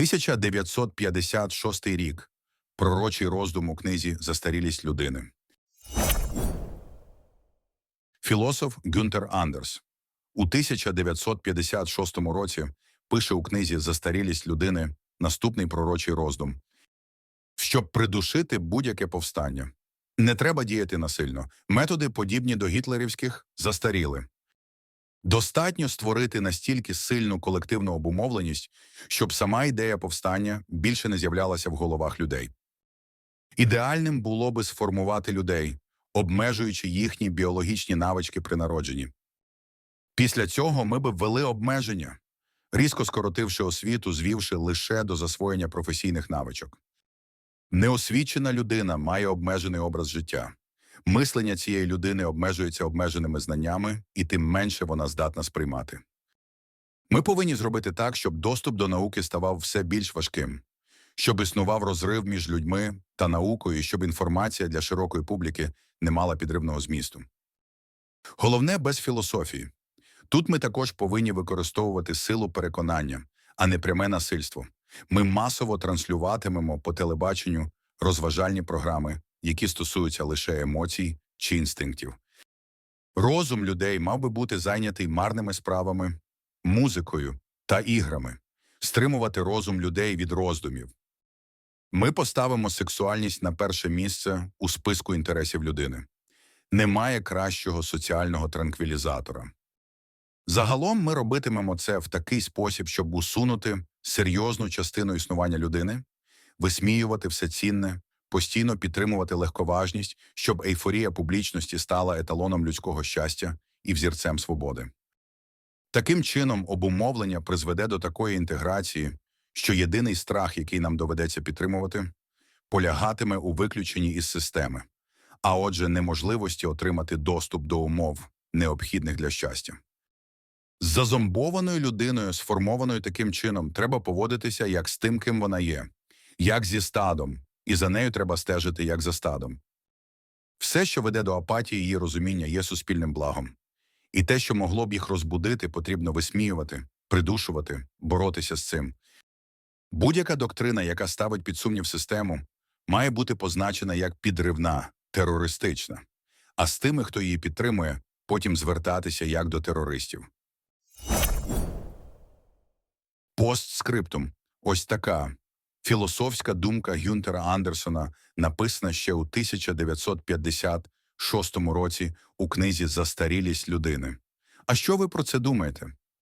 1956 рік. Пророчий роздум у книзі Застарілість людини. Філософ Гюнтер Андерс у 1956 році пише у книзі Застарілість людини наступний пророчий роздум. Щоб придушити будь-яке повстання, не треба діяти насильно. Методи, подібні до гітлерівських, застаріли. Достатньо створити настільки сильну колективну обумовленість, щоб сама ідея повстання більше не з'являлася в головах людей. Ідеальним було би сформувати людей, обмежуючи їхні біологічні навички при народженні. Після цього ми би ввели обмеження, різко скоротивши освіту, звівши лише до засвоєння професійних навичок. Неосвічена людина має обмежений образ життя. Мислення цієї людини обмежується обмеженими знаннями, і тим менше вона здатна сприймати. Ми повинні зробити так, щоб доступ до науки ставав все більш важким, щоб існував розрив між людьми та наукою, і щоб інформація для широкої публіки не мала підривного змісту. Головне без філософії. Тут ми також повинні використовувати силу переконання, а не пряме насильство. Ми масово транслюватимемо по телебаченню розважальні програми, які стосуються лише емоцій чи інстинктів. Розум людей мав би бути зайнятий марними справами, музикою та іграми, стримувати розум людей від роздумів. Ми поставимо сексуальність на перше місце у списку інтересів людини. Немає кращого соціального транквілізатора. Загалом ми робитимемо це в такий спосіб, щоб усунути серйозну частину існування людини, висміювати все цінне, постійно підтримувати легковажність, щоб ейфорія публічності стала еталоном людського щастя і взірцем свободи. Таким чином, обумовлення призведе до такої інтеграції, що єдиний страх, який нам доведеться підтримувати, полягатиме у виключенні із системи, а отже, неможливості отримати доступ до умов, необхідних для щастя. З зазомбованою людиною, сформованою таким чином, треба поводитися як з тим, ким вона є, як зі стадом, і за нею треба стежити як за стадом. Все, що веде до апатії її розуміння, є суспільним благом. І те, що могло б їх розбудити, потрібно висміювати, придушувати, боротися з цим. Будь-яка доктрина, яка ставить під сумнів систему, має бути позначена як підривна, терористична, а з тими, хто її підтримує, потім звертатися як до терористів. Постскриптум. Ось така філософська думка Гюнтера Андерсона, написана ще у 1956 році у книзі Застарілість людини. А що ви про це думаєте?